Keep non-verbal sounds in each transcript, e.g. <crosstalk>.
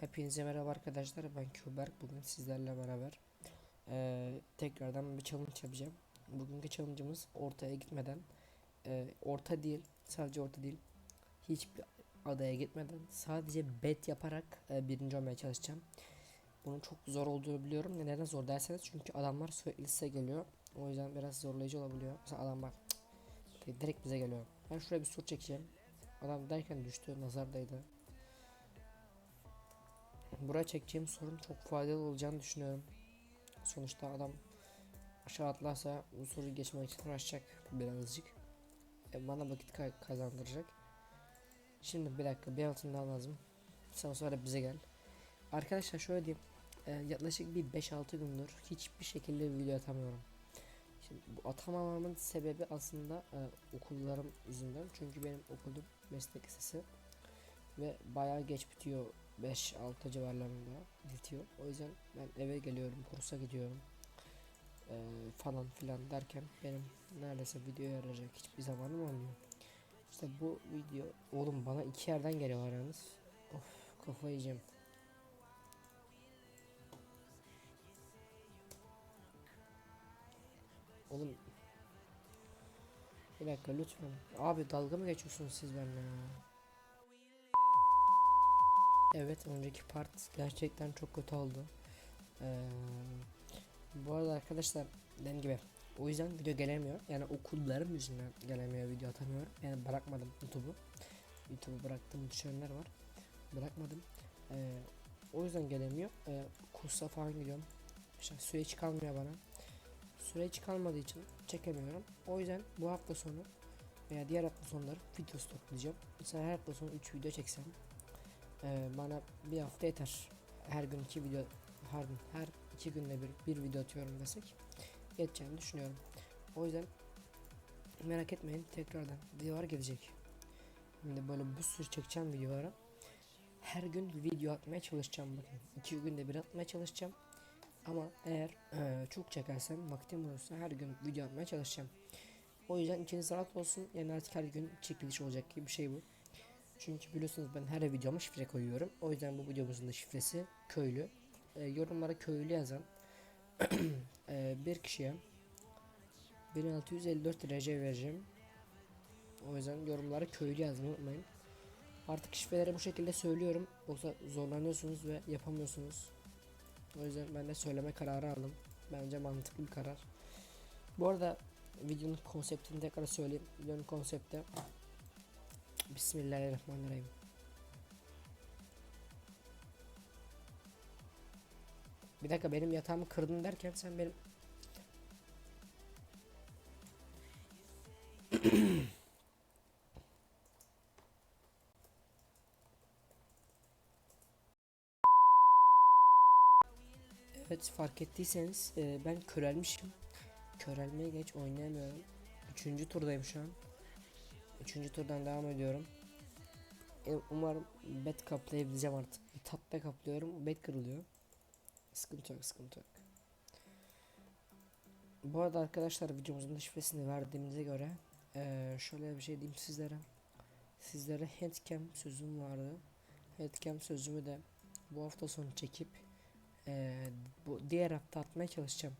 Hepinize merhaba arkadaşlar. Ben Küberk. Bugün sizlerle beraber eee, tekrardan bir challenge yapacağım. Bugünkü challenge'ımız ortaya gitmeden eee, orta değil sadece orta değil hiçbir adaya gitmeden sadece bet yaparak eee, birinci olmaya çalışacağım. Bunun çok zor olduğunu biliyorum. Neden zor derseniz çünkü adamlar sürekli size geliyor. O yüzden biraz zorlayıcı olabiliyor. Mesela adam bak direkt bize geliyor. Ben şuraya bir sur çekeceğim. Adam derken düştü nazardaydı Buraya çekeceğim sorun çok faydalı olacağını düşünüyorum. Sonuçta adam aşağı atlarsa bu soruyu geçmek için uğraşacak birazcık. E, bana vakit ka- kazandıracak. Şimdi bir dakika bir altın daha lazım. Sen sonra bize gel. Arkadaşlar şöyle diyeyim. E, yaklaşık bir 5-6 gündür hiçbir şekilde video atamıyorum. Şimdi bu atamamamın sebebi aslında e, okullarım yüzünden. Çünkü benim okulum meslek lisesi ve bayağı geç bitiyor 5-6 civarlarında bitiyor. O yüzden ben eve geliyorum, kursa gidiyorum eee, falan filan derken benim neredeyse videoya yarayacak hiçbir zamanım olmuyor. İşte bu video oğlum bana iki yerden geliyor aranız. Of kafayı yiyeceğim. Oğlum bir dakika lütfen. Abi dalga mı geçiyorsunuz siz benimle ya? Evet önceki part gerçekten çok kötü oldu. Ee, bu arada arkadaşlar dediğim gibi o yüzden video gelemiyor. Yani okullarım yüzünden gelemiyor video atamıyorum. Yani bırakmadım YouTube'u. YouTube'u bıraktım düşenler var. Bırakmadım. Ee, o yüzden gelemiyor. Ee, kursa falan gidiyorum. İşte süre hiç kalmıyor bana. Süre hiç kalmadığı için çekemiyorum. O yüzden bu hafta sonu veya diğer hafta sonları video stoklayacağım. Mesela her hafta sonu 3 video çeksem ee, bana bir hafta yeter. Her gün iki video, gün, her iki günde bir, bir video atıyorum desek yeteceğini düşünüyorum. O yüzden merak etmeyin tekrardan videolar gelecek. Şimdi böyle bir sürü çekeceğim videoları. Her gün video atmaya çalışacağım bakın. iki günde bir atmaya çalışacağım. Ama eğer eee, çok çekersem vaktim olursa her gün video atmaya çalışacağım. O yüzden içiniz rahat olsun. Yani artık her gün çekiliş olacak gibi bir şey bu. Çünkü biliyorsunuz ben her videoma şifre koyuyorum. O yüzden bu videomuzun da şifresi köylü. E, yorumlara köylü yazan <clears throat> e, bir kişiye 1654 RC vereceğim. O yüzden yorumlara köylü yazmayı unutmayın. Artık şifreleri bu şekilde söylüyorum. Yoksa zorlanıyorsunuz ve yapamıyorsunuz. O yüzden ben de söyleme kararı aldım. Bence mantıklı bir karar. Bu arada videonun konseptini tekrar söyleyeyim. Videonun konsepti Bismillahirrahmanirrahim. Bir dakika benim yatağımı kırdın derken sen benim <coughs> Evet fark ettiyseniz e, ben körelmişim. Körelmeye geç oynayamıyorum. Üçüncü turdayım şu an. Üçüncü turdan devam ediyorum. E, umarım bet kaplayabileceğim artık. Bir tatla kaplıyorum. Bet kırılıyor. Sıkıntı yok, sıkıntı yok. Bu arada arkadaşlar videomuzun da şifresini verdiğimize göre eee, şöyle bir şey diyeyim sizlere. Sizlere handcam sözüm vardı. Handcam sözümü de bu hafta sonu çekip eee, bu diğer hafta atmaya çalışacağım.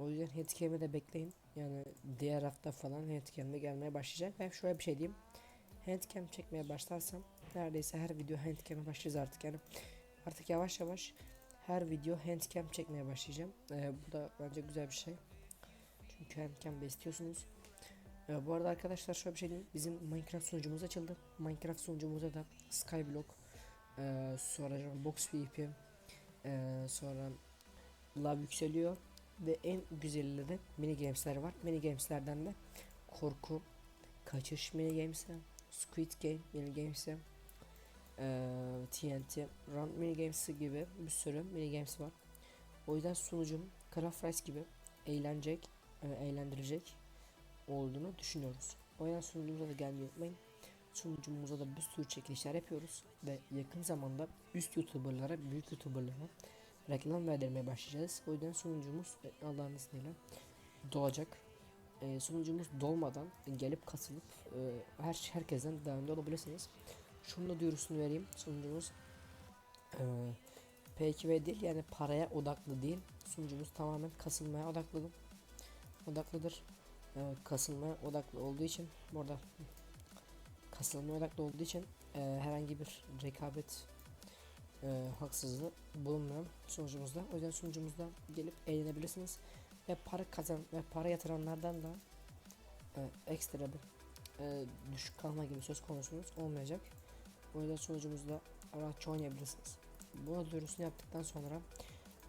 O yüzden handcam'i de bekleyin. Yani diğer hafta falan handcam'de gelmeye başlayacak. Ve şöyle bir şey diyeyim. Handcam çekmeye başlarsam neredeyse her video handcam'e başlayacağız artık. Yani artık yavaş yavaş her video handcam çekmeye başlayacağım. Ee, bu da bence güzel bir şey. Çünkü handcam istiyorsunuz. Ee, bu arada arkadaşlar şöyle bir şey diyeyim. Bizim Minecraft sunucumuz açıldı. Minecraft sunucumuzda da Skyblock, ee, sonra BoxPvP, ee, sonra Love yükseliyor ve en güzeli de mini gamesler var. Mini gameslerden de korku, kaçış mini games'i, Squid Game mini games'i, eee, TNT, Run mini games'i gibi bir sürü mini games var. O yüzden sunucum Craft Rice gibi eğlenecek, e, eğlendirecek olduğunu düşünüyoruz. O yüzden sunucumuza da gelmeyi unutmayın. Sunucumuza da bir sürü çekilişler yapıyoruz ve yakın zamanda üst youtuberlara, büyük youtuberlara reklam verdirmeye başlayacağız. O yüzden sunucumuz e, Allah'ın izniyle doğacak. E, sunucumuz dolmadan gelip katılıp e, her herkesten dahil olabilirsiniz. Şunu da duyurusunu vereyim. Sunucumuz e, P2V değil yani paraya odaklı değil. Sunucumuz tamamen kasılmaya odaklı. Odaklıdır. Ee, kasılmaya odaklı olduğu için burada kasılmaya odaklı olduğu için e, herhangi bir rekabet e, haksızlığı bulunmuyor sunucumuzda. O yüzden sunucumuzda gelip eğlenebilirsiniz ve para kazan ve para yatıranlardan da e, ekstra bir e, düşük kalma gibi söz konusunuz olmayacak. O yüzden sunucumuzda rahatça oynayabilirsiniz. Bunu duyurusunu yaptıktan sonra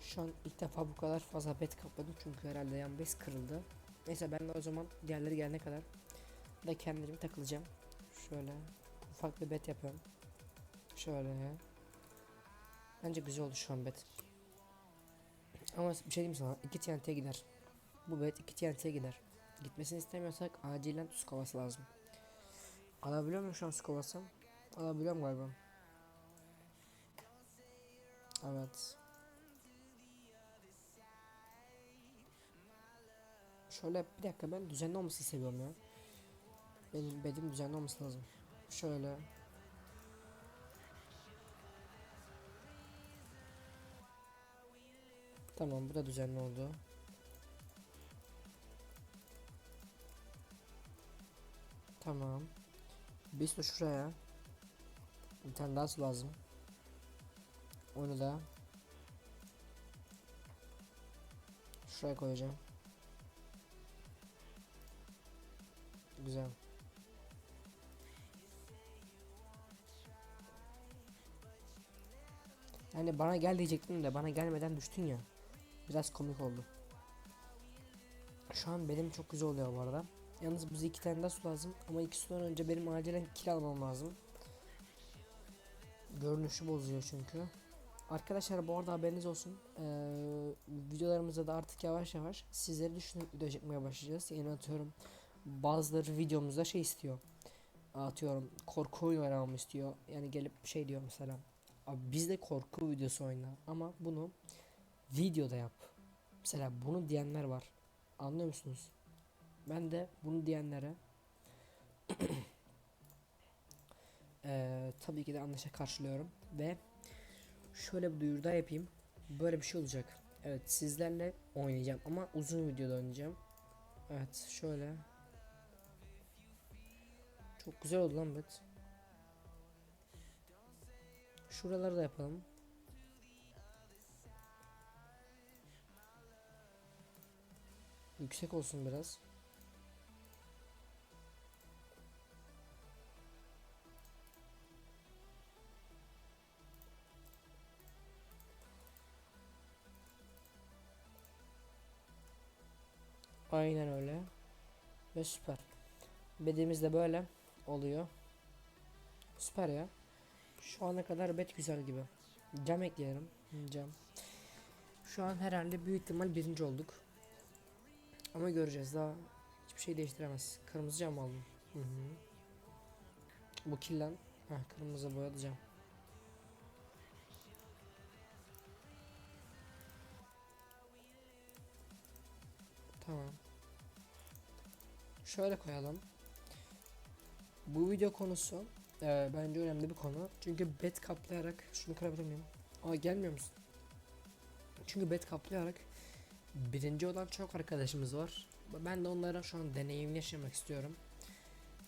şu an ilk defa bu kadar fazla bet kapladım çünkü herhalde yan base kırıldı. Neyse ben de o zaman diğerleri gelene kadar da kendimi takılacağım. Şöyle ufak bir bet yapıyorum. Şöyle. Bence güzel oldu şu an bet. Ama bir şey diyeyim sana 2 TNT'ye gider. Bu bet 2 TNT'ye gider. Gitmesini istemiyorsak acilen su kovası lazım. Alabiliyor muyum şu an su kovası? Alabiliyorum galiba. Evet. Şöyle bir dakika ben düzenli olmasını seviyorum ya. Benim bedim düzenli olması lazım. Şöyle. Tamam bu da düzenli oldu. Tamam. Bir su şuraya. Bir tane daha su lazım. Onu da şuraya koyacağım. Güzel. Yani bana gel diyecektim de bana gelmeden düştün ya. Biraz komik oldu. Şu an benim çok güzel oluyor bu arada. Yalnız bize iki tane daha su lazım ama iki sudan önce benim acilen kil almam lazım. Görünüşü bozuyor çünkü. Arkadaşlar bu arada haberiniz olsun. Ee, videolarımızda da artık yavaş yavaş sizleri düşünüp video çekmeye başlayacağız. Yani atıyorum bazıları videomuzda şey istiyor. Atıyorum korku oyunu oynamamı istiyor. Yani gelip şey diyor mesela. Abi bizde korku videosu oyna ama bunu videoda yap. Mesela bunu diyenler var. Anlıyor musunuz? Ben de bunu diyenlere <clears throat> eee, tabii ki de anlaşa karşılıyorum ve şöyle bir duyuru daha yapayım. Böyle bir şey olacak. Evet sizlerle oynayacağım ama uzun videoda oynayacağım. Evet şöyle. Çok güzel oldu lan bet. Şuraları da yapalım. Yüksek olsun biraz. Aynen öyle. Ve süper. Bedimiz de böyle oluyor. Süper ya. Şu ana kadar bet güzel gibi. Cam ekleyelim. Cam. Şu an herhalde büyük ihtimal birinci olduk. Ama göreceğiz daha hiçbir şey değiştiremez. Kırmızı cam aldım. Hı hı. Bu killen. Heh, kırmızı boyalı cam. Tamam. Şöyle koyalım. Bu video konusu e, bence önemli bir konu. Çünkü bet kaplayarak şunu kırabilir miyim? Aa gelmiyor musun? Çünkü bet kaplayarak birinci olan çok arkadaşımız var. Ben de onlara şu an deneyimini yaşamak istiyorum.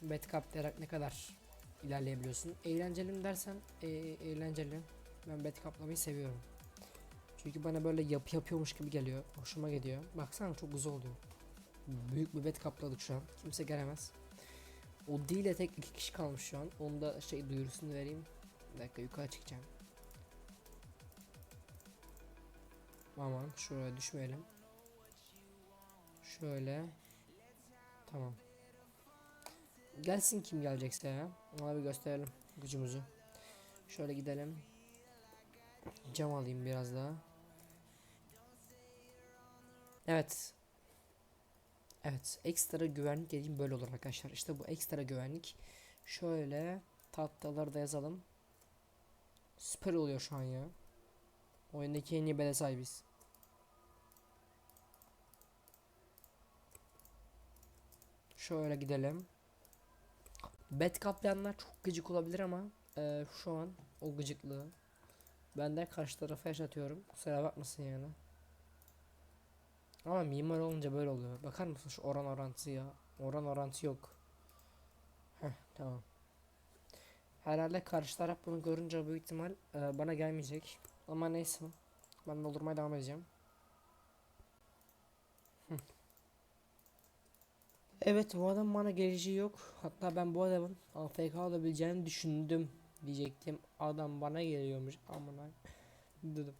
Bet kaplayarak ne kadar ilerleyebiliyorsun? Eğlenceli mi dersen e, eğlenceli. Ben bet kaplamayı seviyorum. Çünkü bana böyle yapı yapıyormuş gibi geliyor. Hoşuma gidiyor. Baksana çok güzel oluyor. Büyük bir bet kapladık şu an. Kimse gelemez. O değil de tek iki kişi kalmış şu an. Onu da şey duyurusunu vereyim. Bir dakika yukarı çıkacağım. Aman şuraya düşmeyelim. Şöyle. Tamam. Gelsin kim gelecekse ya. Ona bir gösterelim gücümüzü. Şöyle gidelim. Cam alayım biraz daha. Evet. Evet. Ekstra güvenlik dediğim böyle olur arkadaşlar. İşte bu ekstra güvenlik. Şöyle tahtaları da yazalım. Süper oluyor şu an ya. Oyundaki en iyi bele sahibiz. Şöyle gidelim. Bet kaplayanlar çok gıcık olabilir ama e, şu an o gıcıklığı Ben de karşı tarafa yaşatıyorum. Kusura bakmasın yani. Ama mimar olunca böyle oluyor. Bakar mısın şu oran orantısı ya? Oran orantı yok. Heh tamam. Herhalde karşı taraf bunu görünce büyük ihtimal e, bana gelmeyecek. Ama neyse. Ben doldurmaya devam edeceğim. Evet bu adam bana geleceği yok. Hatta ben bu adamın AFK olabileceğini düşündüm diyecektim. Adam bana geliyormuş. Amına dedim.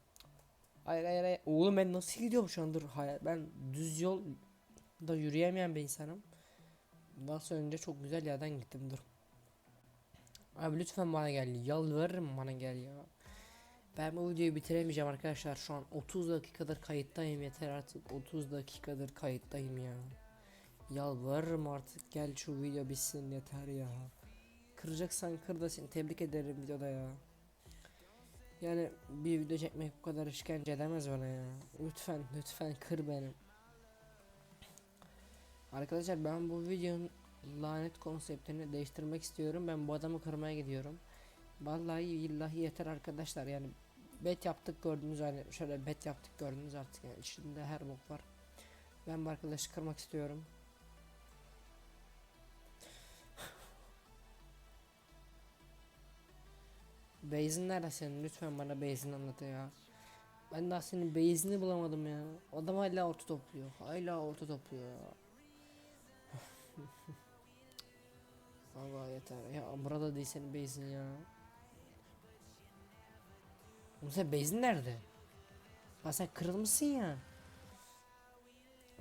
Hayır hayır hayır. Oğlum ben nasıl gidiyorum şu an. Hayır ben düz yol da yürüyemeyen bir insanım. Nasıl önce çok güzel yerden gittim dur. Abi lütfen bana gel. Yalvarırım bana gel ya. Ben bu videoyu bitiremeyeceğim arkadaşlar. Şu an 30 dakikadır kayıttayım yeter artık. 30 dakikadır kayıttayım ya. Yalvarırım artık gel şu video bitsin yeter ya. Kıracaksan kır da seni tebrik ederim videoda ya. Yani bir video çekmek bu kadar işkence edemez bana ya. Lütfen lütfen kır beni. Arkadaşlar ben bu videonun lanet konseptini değiştirmek istiyorum. Ben bu adamı kırmaya gidiyorum. Vallahi billahi yeter arkadaşlar yani bet yaptık gördünüz hani şöyle bet yaptık gördünüz artık yani içinde her bok var. Ben bu arkadaşı kırmak istiyorum. <laughs> Base'in nerede senin? Lütfen bana base'ini anlat ya. Ben daha senin base'ini bulamadım ya. Adam hala orta topluyor. Hala orta topluyor ya. <laughs> Allah yeter. Ya burada değil senin base'in ya. Oğlum sen base'in nerede? Ha sen kırılmışsın ya.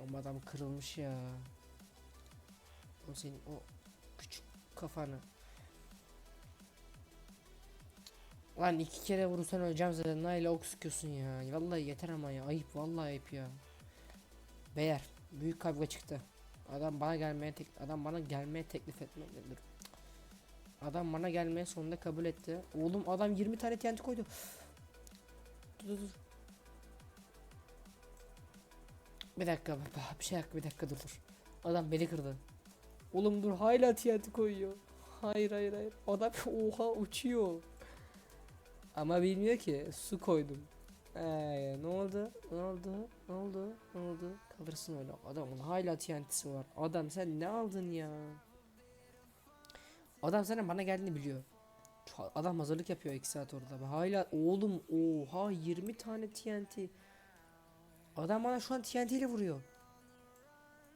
Ama adam kırılmış ya. O senin o küçük kafanı. Lan iki kere vurursan öleceğim zaten. Nail ok sıkıyorsun ya. Vallahi yeter ama ya. Ayıp vallahi ayıp ya. Beyler büyük kavga çıktı. Adam bana gelmeye tek adam bana gelmeye teklif etmektedir. Adam bana gelmeye sonunda kabul etti. Oğlum adam 20 tane TNT koydu. Dur dur. Bir dakika bir şey dakika bir dakika dur dur. Adam beni kırdı. Oğlum dur hala TNT koyuyor. Hayır hayır hayır. Adam <laughs> oha uçuyor. Ama bilmiyor ki su koydum. Ee, ne oldu? Ne oldu? Ne oldu? Ne oldu? Kalırsın öyle. Adamın hala TNT'si var. Adam sen ne aldın ya? Adam senin bana geldiğini biliyor. Adam hazırlık yapıyor 2 saat orada. Hala oğlum oha 20 tane TNT. Adam bana şu an TNT ile vuruyor.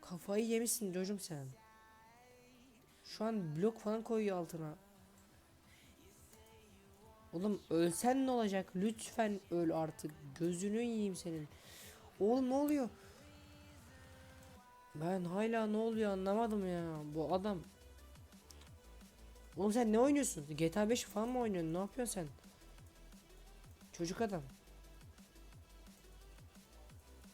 Kafayı yemişsin çocuğum sen. Şu an blok falan koyuyor altına. Oğlum ölsen ne olacak? Lütfen öl artık. Gözünü yiyeyim senin. Oğlum ne oluyor? Ben hala ne oluyor anlamadım ya. Bu adam. Oğlum sen ne oynuyorsun? GTA 5 falan mı oynuyorsun? Ne yapıyorsun sen? Çocuk adam.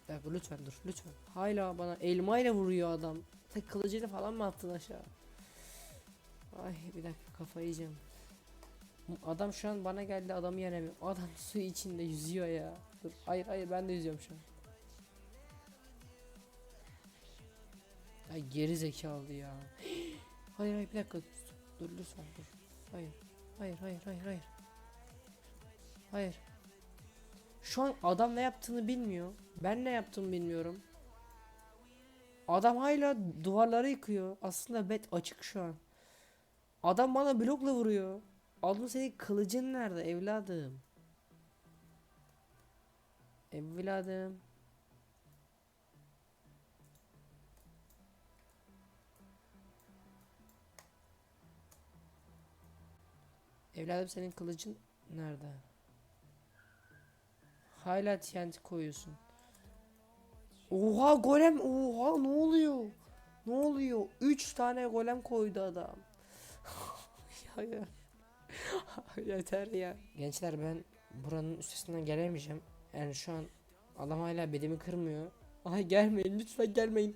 Dakika lütfen dur lütfen. Hala bana elmayla vuruyor adam. Tek kılıcıyla falan mı attın aşağı? Ay bir dakika kafayı yiyeceğim. Adam şu an bana geldi adamı yenemiyor. Adam <laughs> su içinde yüzüyor ya. Dur. Hayır hayır ben de yüzüyorum şu an. Ay geri zekalı ya. <gasps> hayır hayır bir dakika. Dur lütfen dur. Hayır. Hayır hayır hayır hayır. Hayır. Şu an adam ne yaptığını bilmiyor. Ben ne yaptığımı bilmiyorum. Adam hala duvarları yıkıyor. Aslında bet açık şu an. Adam bana blokla vuruyor. Oğlum senin kılıcın nerede evladım? Evladım. Evladım senin kılıcın nerede? Hala TNT koyuyorsun. Oha golem oha ne oluyor? Ne oluyor? 3 tane golem koydu adam. <laughs> ya ya. <laughs> Yeter ya. Gençler ben buranın üstesinden gelemeyeceğim. Yani şu an adam hala belimi kırmıyor. Ay gelmeyin lütfen gelmeyin.